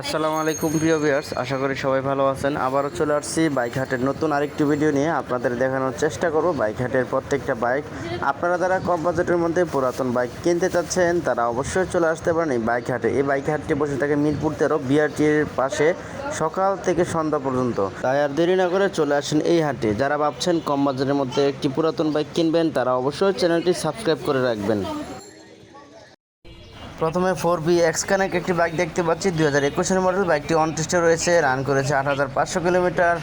আসসালামু আলাইকুম, প্রিয় ভিউয়ার্স। আশা করি সবাই ভালো আছেন। আবারও চলে আসছি বাইক হাটের নতুন আরেকটি ভিডিও নিয়ে। আপনাদের দেখানোর চেষ্টা করব বাইক হাটের প্রত্যেকটা বাইক। আপনারা যারা কম বাজেটের মধ্যে পুরাতন বাইক কিনতে চাচ্ছেন, তারা অবশ্যই চলে আসতে পারেন এই বাইক হাটে এই বাইক হাটটি বসে থাকে মিরপুর তেরো, বিআরটির পাশে, সকাল থেকে সন্ধ্যা পর্যন্ত। তাই আর দেরি না করে চলে আসেন এই হাটে। যারা ভাবছেন কম বাজেটের মধ্যে একটি পুরাতন বাইক কিনবেন, তারা অবশ্যই চ্যানেলটি সাবস্ক্রাইব করে রাখবেন। প্রথমে ফোর বি এক্স কানেক্ট একটি বাইক দেখতে পাচ্ছি, দুই হাজার একুশের মডেল। বাইকটি অন টেস্টে রয়েছে, রান করেছে আট হাজার পাঁচশো কিলোমিটার।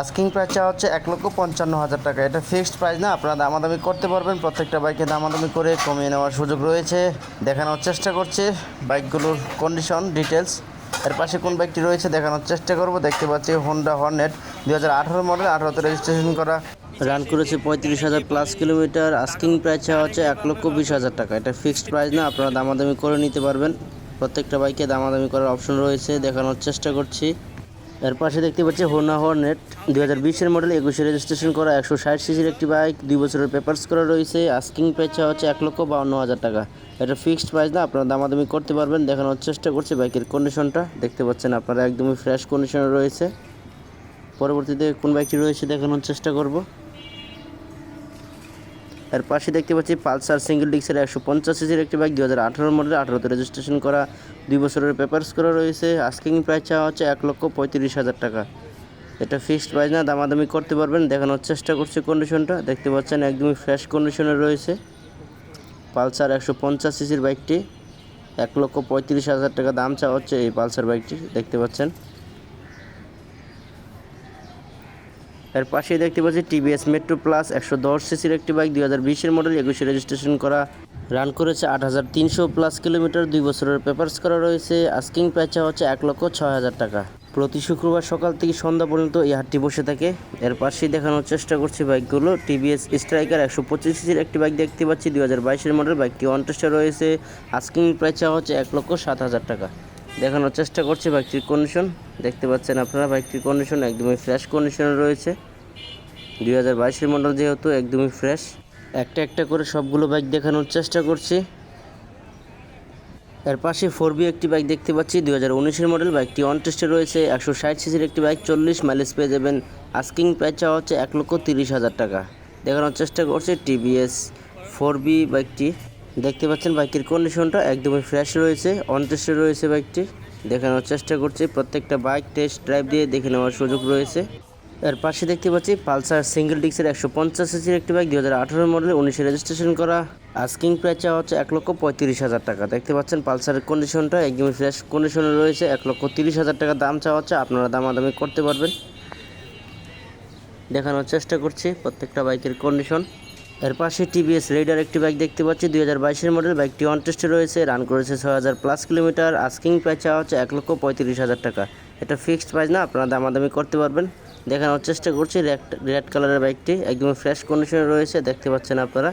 আস্কিং প্রাইস চাওয়া হচ্ছে এক লক্ষ পঞ্চান্ন হাজার টাকা। এটা ফিক্সড প্রাইস না, আপনারা দামাদামি করতে পারবেন, প্রত্যেকটা বাইকে দামাদামি করে কমিয়ে নেওয়ার সুযোগ রয়েছে। দেখানোর চেষ্টা করছে বাইকগুলোর কন্ডিশন ডিটেলস এর পাশে কোন বাইকটি রয়েছে দেখানোর চেষ্টা করব। দেখতে পাচ্ছি হোন্ডা হর্নেট দুই হাজার আঠারো মডেল, আঠারোতে রেজিস্ট্রেশন করা। রান করেছে পঁয়ত্রিশ হাজার প্লাস কিলোমিটার আস্কিং প্রাইস চাওয়া হচ্ছে এক লক্ষ বিশ হাজার টাকা। এটা ফিক্সড প্রাইস না, আপনারা দামাদামি করে নিতে পারবেন। প্রত্যেকটা বাইকে দামাদামি করার অপশন রয়েছে, দেখানোর চেষ্টা করছি। এর পাশে দেখতে পাচ্ছি হোনা হর্নেট দুই হাজার বিশের মডেল একুশে রেজিস্ট্রেশন করা, একশো ষাট সিসির একটি বাইক দুই বছরের পেপার্স করা রয়েছে আস্কিং প্রাইস চাওয়া হচ্ছে এক লক্ষ বাউন্ন হাজার টাকা। এটা ফিক্সড প্রাইস না, আপনারা দামাদামি করতে পারবেন, দেখানোর চেষ্টা করছি বাইকের কন্ডিশনটা দেখতে পাচ্ছেন আপনারা একদমই ফ্রেশ কন্ডিশনে রয়েছে। পরবর্তীতে কোন বাইকটি রয়েছে, দেখানোর চেষ্টা করব। এর পাশে দেখতে পাচ্ছি পালসার সিঙ্গেল ডিক্সের একশো পঞ্চাশ সিসির একটি বাইক দু হাজার আঠারো মডেল আঠারোতে রেজিস্ট্রেশন করা দুই বছরের পেপার্স করা রয়েছে। আস্কিং প্রাইস চাওয়া হচ্ছে এক লক্ষ পঁয়ত্রিশ হাজার টাকা। এটা ফিক্সড প্রাইস না, দামাদামি করতে পারবেন, দেখানোর চেষ্টা করছি কন্ডিশনটা দেখতে পাচ্ছেন একদমই ফ্রেশ কন্ডিশনে রয়েছে। পালসার একশো পঞ্চাশ সিসির বাইকটি, এক লক্ষ পঁয়ত্রিশ হাজার টাকা দাম চাওয়া হচ্ছে এই পালসার বাইকটি, দেখতে পাচ্ছেন। এর পাশেই দেখতে পাচ্ছি টিভিএস মেট্রো প্লাস একশো দশ সিসির একটি বাইক, দুই হাজার বিশের মডেল একুশে রেজিস্ট্রেশন করা। রান করেছে আট হাজার তিনশো প্লাস কিলোমিটার দুই বছরের পেপার্স করা রয়েছে। আস্কিং প্রাইস হচ্ছে এক লক্ষ ছয় হাজার টাকা। প্রতি শুক্রবার সকাল থেকে সন্ধ্যা পর্যন্ত এই হাটটি বসে থাকে। এর পাশেই দেখানোর চেষ্টা করছি বাইকগুলো। টিভিএস স্ট্রাইকার একশো পঁচিশ সিসির একটি বাইক দেখতে পাচ্ছি। দুই হাজার বাইশের মডেল বাইকটি অন টেস্টে রয়েছে। আস্কিং প্রাইস হচ্ছে এক লক্ষ সাত হাজার টাকা। দেখানোর চেষ্টা করছি বাইকটির কন্ডিশন দেখতে পাচ্ছেন আপনারা, বাইকটির কন্ডিশন একদমই ফ্রেশ কন্ডিশনে রয়েছে। দুই হাজার বাইশের মডেল যেহেতু একদমই ফ্রেশ একটা একটা করে সবগুলো বাইক দেখানোর চেষ্টা করছি। এর পাশে ফোর বি একটি বাইক দেখতে পাচ্ছি, দুই হাজার উনিশের মডেল বাইকটি অন টেস্টে রয়েছে, একশো ষাট সিসির একটি বাইক চল্লিশ মাইলেজ পেয়ে যাবেন। আস্কিং প্রাইস চাওয়া হচ্ছে এক লক্ষ তিরিশ হাজার টাকা। দেখানোর চেষ্টা করছে টিভিএস ফোর বি বাইকটি দেখতে পাচ্ছেন বাইকের কন্ডিশনটা একদমই ফ্রেশ রয়েছে অন টেস্টে রয়েছে বাইকটি দেখানোর চেষ্টা করছি, প্রত্যেকটা বাইক টেস্ট ড্রাইভ দিয়ে দেখে নেওয়ার সুযোগ রয়েছে। এর পাশে দেখতে পাচ্ছি পালসার সিঙ্গেল ডিক্সের একশো পঞ্চাশ সিসির একটি বাইক, দুই হাজার আঠারো মডেল উনিশে রেজিস্ট্রেশন করা। আস্কিং প্রাইস চাওয়া হচ্ছে এক লক্ষ পঁয়ত্রিশ হাজার টাকা। দেখতে পাচ্ছেন পালসারের কন্ডিশনটা একদম ফ্রেশ কন্ডিশনে রয়েছে, এক লক্ষ তিরিশ হাজার টাকা দাম চাওয়া হচ্ছে, আপনারা দামাদামি করতে পারবেন। দেখানোর চেষ্টা করছি প্রত্যেকটা বাইকের কন্ডিশন এর পাশে টিভিএস রেডার একটি বাইক দেখতে পাচ্ছি, দুই হাজার বাইশের মডেল। বাইকটি অন টেস্টে রয়েছে রান করেছে ছয় হাজার প্লাস কিলোমিটার আস্কিং প্রাইস চাওয়া হচ্ছে এক লক্ষ পঁয়ত্রিশ হাজার টাকা। এটা ফিক্সড প্রাইস না, আপনারা দামাদামি করতে পারবেন। দেখানোর চেষ্টা করছি রেড রেড কালারের বাইকটি একদম ফ্রেশ কন্ডিশনে রয়েছে, দেখতে পাচ্ছেন আপনারা।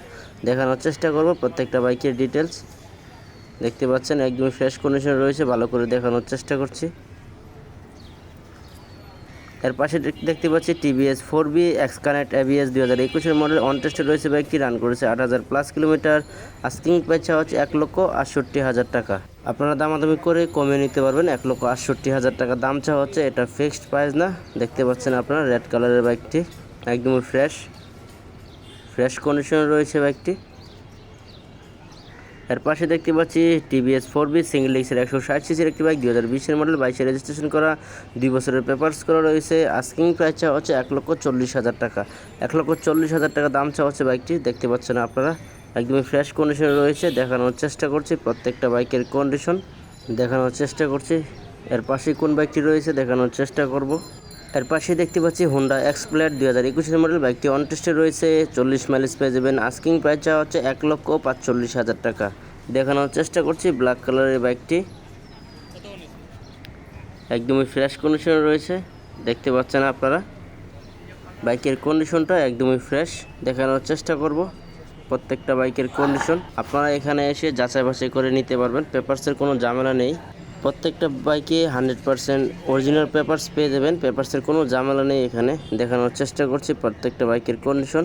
দেখানোর চেষ্টা করব প্রত্যেকটা বাইকের ডিটেলস দেখতে পাচ্ছেন একদম ফ্রেশ কন্ডিশনে রয়েছে, ভালো করে দেখানোর চেষ্টা করছি। এর পাশে দেখ- দেখতে পাচ্ছি TVS four B X connect ABS দুই হাজার একুশের মডেল অন টেস্টে রয়েছে বাইকটি রান করেছে? আট হাজার প্লাস কিলোমিটার আস্কিং প্রাইস হচ্ছে এক লক্ষ আটষট্টি হাজার টাকা। আপনারা দামাদামি করে কমিয়ে নিতে পারবেন এক লক্ষ আটষট্টি হাজার টাকা। দাম চাওয়া হচ্ছে, এটা ফিক্সড প্রাইস না? দেখতে পাচ্ছেন আপনারা রেড কালারের বাইকটি একদমই ফ্রেশ ফ্রেশ কন্ডিশনে রয়েছে বাইকটি এর পাশে দেখতে পাচ্ছি টিভিএস ফোর বি সিঙ্গেল ডিক্সের একশো ষাট সিসির একটি বাইক দুই হাজার বিশের মডেল বাইশে রেজিস্ট্রেশন করা, দুই বছরের পেপার্স করা রয়েছে। আস্কিং প্রাইস চাওয়া হচ্ছে এক লক্ষ চল্লিশ হাজার টাকা। এক লক্ষ চল্লিশ হাজার টাকা দাম চাওয়া হচ্ছে বাইকটি দেখতে পাচ্ছেন আপনারা, একদমই ফ্রেশ কন্ডিশনে রয়েছে, দেখানোর চেষ্টা করছি প্রত্যেকটা বাইকের কন্ডিশন দেখানোর চেষ্টা করছি। এর পাশে কোন বাইকটি রয়েছে, দেখানোর চেষ্টা করব। এর পাশে দেখতে পাচ্ছি হোন্ডা এক্সপ্লেট দুই হাজার একুশের মডেল বাইকটি অন টেস্টে রয়েছে, চল্লিশ মাইলেজ পেয়ে যাবেন। আস্কিং প্রাইস চাওয়া হচ্ছে এক লক্ষ পাঁচচল্লিশ হাজার টাকা। দেখানোর চেষ্টা করছি ব্ল্যাক কালারের বাইকটি একদমই ফ্রেশ কন্ডিশনে রয়েছে, দেখতে পাচ্ছেন আপনারা। বাইকের কন্ডিশনটা একদমই ফ্রেশ দেখানোর চেষ্টা করব প্রত্যেকটা বাইকের কন্ডিশন আপনারা এখানে এসে যাচাই বাছাই করে নিতে পারবেন পেপারসের কোনো ঝামেলা নেই। প্রত্যেকটা বাইকে হান্ড্রেড পার্সেন্ট অরিজিনাল পেপারস পেয়ে যাবেন। পেপারসের কোনো ঝামেলা নেই এখানে। দেখানোর চেষ্টা করছি প্রত্যেকটা বাইকের কন্ডিশন